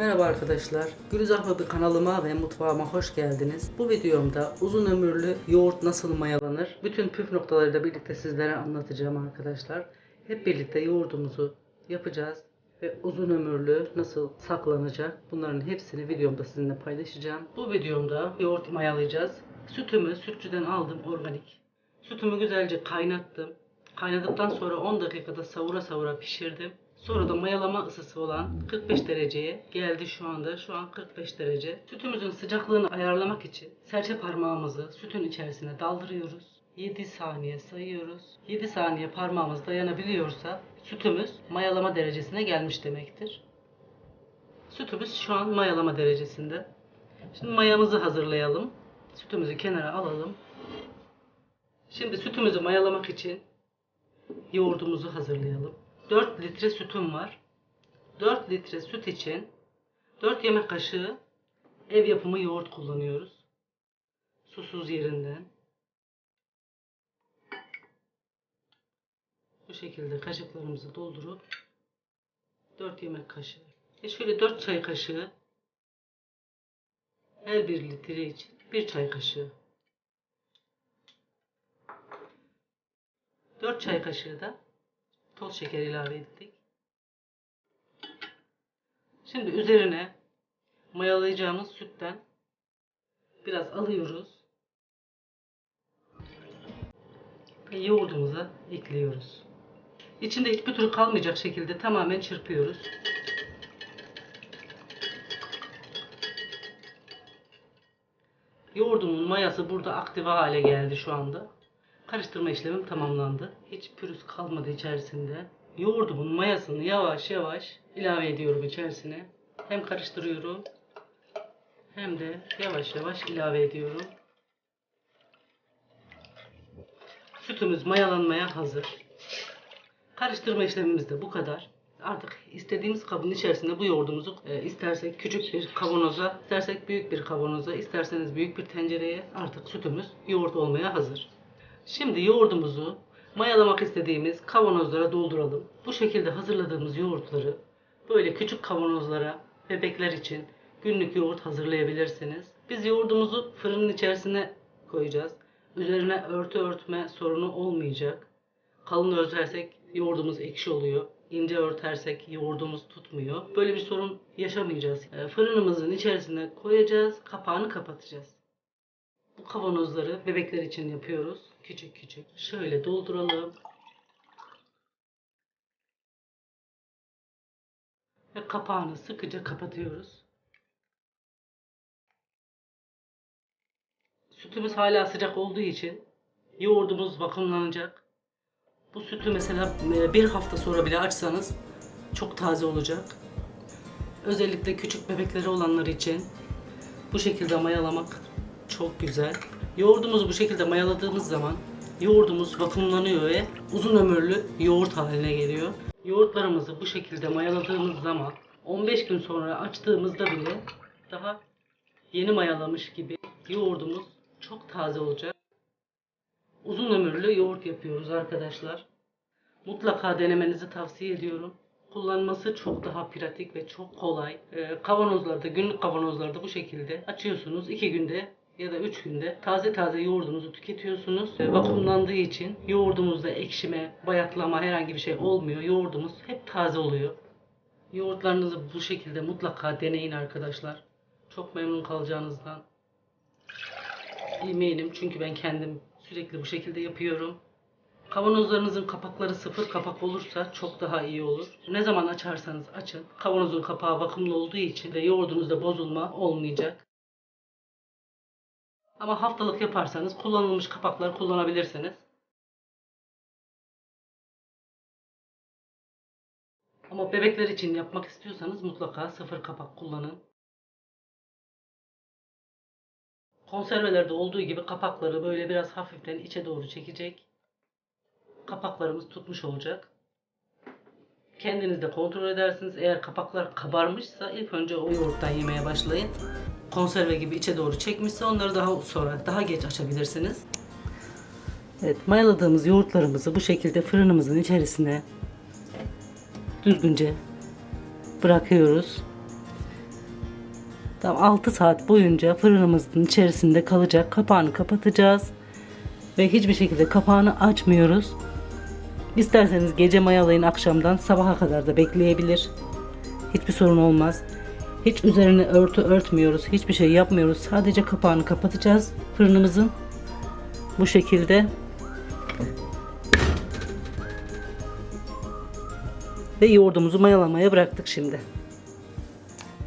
Merhaba arkadaşlar. Gülizar Hobi kanalıma ve mutfağıma hoş geldiniz. Bu videomda uzun ömürlü yoğurt nasıl mayalanır? Bütün püf noktalarıyla birlikte sizlere anlatacağım arkadaşlar. Hep birlikte yoğurdumuzu yapacağız ve uzun ömürlü nasıl saklanacak? Bunların hepsini videomda sizinle paylaşacağım. Bu videomda yoğurt mayalayacağız. Sütümü sütçüden aldım organik. Sütümü güzelce kaynattım. Kaynadıktan sonra 10 dakikada savura savura pişirdim. Sonra da mayalama ısısı olan 45 dereceye geldi şu anda. Şu an 45 derece. Sütümüzün sıcaklığını ayarlamak için serçe parmağımızı sütün içerisine daldırıyoruz. 7 saniye sayıyoruz. 7 saniye parmağımız dayanabiliyorsa sütümüz mayalama derecesine gelmiş demektir. Sütümüz şu an mayalama derecesinde. Şimdi mayamızı hazırlayalım. Sütümüzü kenara alalım. Şimdi sütümüzü mayalamak için yoğurdumuzu hazırlayalım. 4 litre sütüm var. 4 litre süt için 4 yemek kaşığı ev yapımı yoğurt kullanıyoruz. Susuz yerinden. Bu şekilde kaşıklarımızı doldurup 4 yemek kaşığı. E şöyle 4 çay kaşığı her 1 litre için 1 çay kaşığı. 4 çay kaşığı da toz şeker ilave ettik. Şimdi üzerine mayalayacağımız sütten biraz alıyoruz. Ve yoğurdumuza ekliyoruz. İçinde hiçbir türlü kalmayacak şekilde tamamen çırpıyoruz. Yoğurdumun mayası burada aktive hale geldi şu anda. Karıştırma işlemim tamamlandı. Hiç pürüz kalmadı içerisinde. Yoğurdumun mayasını yavaş yavaş ilave ediyorum içerisine. Hem karıştırıyorum hem de yavaş yavaş ilave ediyorum. Sütümüz mayalanmaya hazır. Karıştırma işlemimiz de bu kadar. Artık istediğimiz kabın içerisinde bu yoğurdumuzu e, istersek küçük bir kavanoza, istersek büyük bir kavanoza, isterseniz büyük bir tencereye artık sütümüz yoğurt olmaya hazır. Şimdi yoğurdumuzu mayalamak istediğimiz kavanozlara dolduralım. Bu şekilde hazırladığımız yoğurtları böyle küçük kavanozlara bebekler için günlük yoğurt hazırlayabilirsiniz. Biz yoğurdumuzu fırının içerisine koyacağız. Üzerine örtü örtme sorunu olmayacak. Kalın örtersek yoğurdumuz ekşi oluyor. İnce örtersek yoğurdumuz tutmuyor. Böyle bir sorun yaşamayacağız. E, Fırınımızın içerisine koyacağız. Kapağını kapatacağız. Bu kavanozları bebekler için yapıyoruz. Küçük küçük. Şöyle dolduralım. Ve kapağını sıkıca kapatıyoruz. Sütümüz hala sıcak olduğu için yoğurdumuz vakumlanacak. Bu sütü mesela e, bir hafta sonra bile açsanız çok taze olacak. Özellikle küçük bebekleri olanlar için bu şekilde mayalamak çok güzel. Yoğurdumuzu bu şekilde mayaladığımız zaman yoğurdumuz vakumlanıyor ve uzun ömürlü yoğurt haline geliyor. Yoğurtlarımızı bu şekilde mayaladığımız zaman 15 gün sonra açtığımızda bile daha yeni mayalamış gibi yoğurdumuz çok taze olacak. Uzun ömürlü yoğurt yapıyoruz arkadaşlar. Mutlaka denemenizi tavsiye ediyorum. Kullanması çok daha pratik ve çok kolay. Ee, kavanozlarda, günlük kavanozlarda bu şekilde açıyorsunuz. 2 günde ya da 3 günde taze taze yoğurdunuzu tüketiyorsunuz. Vakumlandığı için yoğurdumuzda ekşime, bayatlama herhangi bir şey olmuyor. Yoğurdumuz hep taze oluyor. Yoğurtlarınızı bu şekilde mutlaka deneyin arkadaşlar. Çok memnun kalacağınızdan eminim. Çünkü ben kendim sürekli bu şekilde yapıyorum. Kavanozlarınızın kapakları sıfır kapak olursa çok daha iyi olur. Ne zaman açarsanız açın. Kavanozun kapağı vakumlu olduğu için de yoğurdunuzda bozulma olmayacak. Ama haftalık yaparsanız kullanılmış kapaklar kullanabilirsiniz. Ama bebekler için yapmak istiyorsanız mutlaka sıfır kapak kullanın. Konservelerde olduğu gibi kapakları böyle biraz hafiften içe doğru çekecek. Kapaklarımız tutmuş olacak. Kendiniz de kontrol edersiniz. Eğer kapaklar kabarmışsa ilk önce o yoğurttan yemeye başlayın. Konserve gibi içe doğru çekmişse onları daha sonra, daha geç açabilirsiniz. Evet, mayaladığımız yoğurtlarımızı bu şekilde fırınımızın içerisine düzgünce bırakıyoruz. Tam 6 saat boyunca fırınımızın içerisinde kalacak. Kapağını kapatacağız. Ve hiçbir şekilde kapağını açmıyoruz. İsterseniz gece mayalayın akşamdan sabaha kadar da bekleyebilir. Hiçbir sorun olmaz. Hiç üzerine örtü örtmüyoruz. Hiçbir şey yapmıyoruz. Sadece kapağını kapatacağız fırınımızın. Bu şekilde. Ve yoğurdumuzu mayalamaya bıraktık şimdi.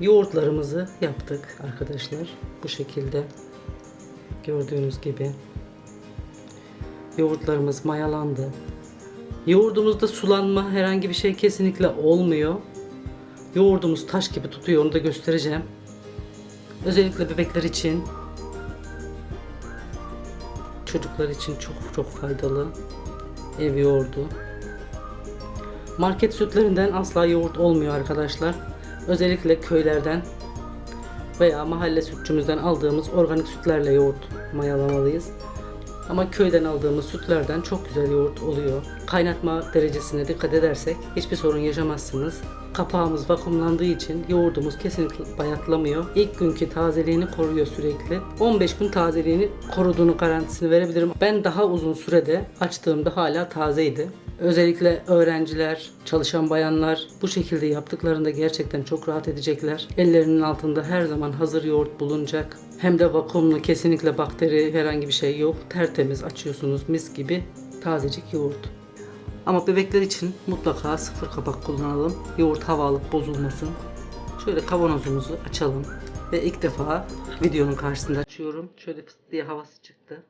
Yoğurtlarımızı yaptık arkadaşlar. Bu şekilde. Gördüğünüz gibi. Yoğurtlarımız mayalandı. Yoğurdumuzda sulanma herhangi bir şey kesinlikle olmuyor. Yoğurdumuz taş gibi tutuyor onu da göstereceğim. Özellikle bebekler için çocuklar için çok çok faydalı. Ev yoğurdu. Market sütlerinden asla yoğurt olmuyor arkadaşlar. Özellikle köylerden veya mahalle sütçümüzden aldığımız organik sütlerle yoğurt mayalamalıyız. Ama köyden aldığımız sütlerden çok güzel yoğurt oluyor. Kaynatma derecesine dikkat edersek hiçbir sorun yaşamazsınız. Kapağımız vakumlandığı için yoğurdumuz kesinlikle bayatlamıyor. İlk günkü tazeliğini koruyor sürekli. 15 gün tazeliğini koruduğunu garantisini verebilirim. Ben daha uzun sürede açtığımda hala tazeydi. Özellikle öğrenciler, çalışan bayanlar bu şekilde yaptıklarında gerçekten çok rahat edecekler. Ellerinin altında her zaman hazır yoğurt bulunacak. Hem de vakumlu, kesinlikle bakteri herhangi bir şey yok. Tertemiz açıyorsunuz mis gibi tazecik yoğurt. Ama bebekler için mutlaka sıfır kapak kullanalım. Yoğurt hava bozulmasın. Şöyle kavanozumuzu açalım. Ve ilk defa videonun karşısında açıyorum. Şöyle fıs diye havası çıktı.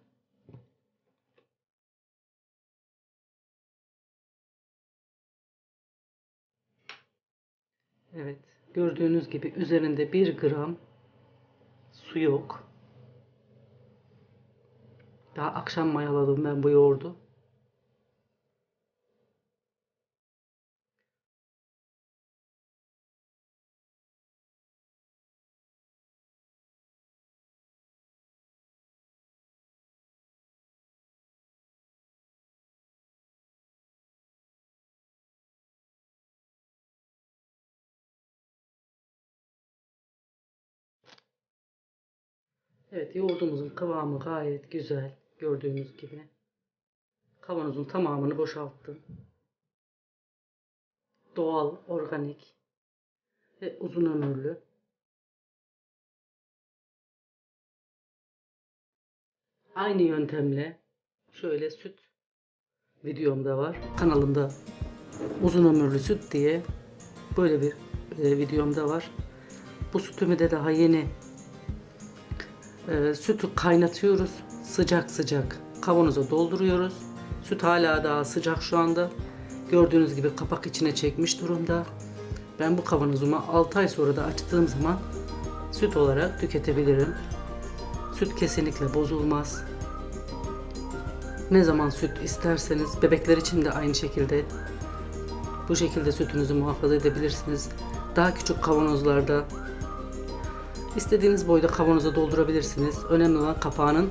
Evet. Gördüğünüz gibi üzerinde 1 gram su yok. Daha akşam mayaladım ben bu yoğurdu. Evet yoğurdumuzun kıvamı gayet güzel. Gördüğünüz gibi. Kavanozun tamamını boşalttım. Doğal, organik ve uzun ömürlü. Aynı yöntemle şöyle süt videomda var. Kanalımda uzun ömürlü süt diye böyle bir e, videomda var. Bu sütümü de daha yeni e, sütü kaynatıyoruz. Sıcak sıcak kavanoza dolduruyoruz. Süt hala daha sıcak şu anda. Gördüğünüz gibi kapak içine çekmiş durumda. Ben bu kavanozumu 6 ay sonra da açtığım zaman süt olarak tüketebilirim. Süt kesinlikle bozulmaz. Ne zaman süt isterseniz bebekler için de aynı şekilde bu şekilde sütünüzü muhafaza edebilirsiniz. Daha küçük kavanozlarda istediğiniz boyda kavanoza doldurabilirsiniz. Önemli olan kapağının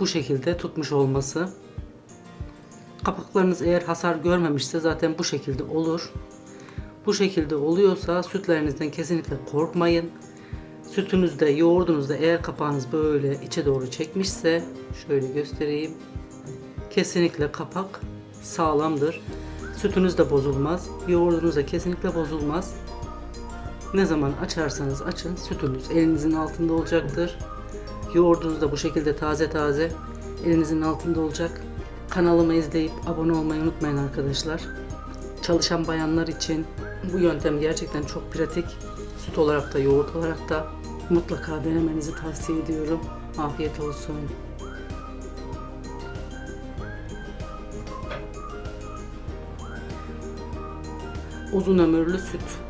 bu şekilde tutmuş olması. Kapaklarınız eğer hasar görmemişse zaten bu şekilde olur. Bu şekilde oluyorsa sütlerinizden kesinlikle korkmayın. Sütünüzde, yoğurdunuzda eğer kapağınız böyle içe doğru çekmişse şöyle göstereyim. Kesinlikle kapak sağlamdır. Sütünüz de bozulmaz. Yoğurdunuz da kesinlikle bozulmaz. Ne zaman açarsanız açın sütünüz elinizin altında olacaktır. Yoğurdunuz da bu şekilde taze taze elinizin altında olacak. Kanalımı izleyip abone olmayı unutmayın arkadaşlar. Çalışan bayanlar için bu yöntem gerçekten çok pratik. Süt olarak da yoğurt olarak da mutlaka denemenizi tavsiye ediyorum. Afiyet olsun. Uzun ömürlü süt.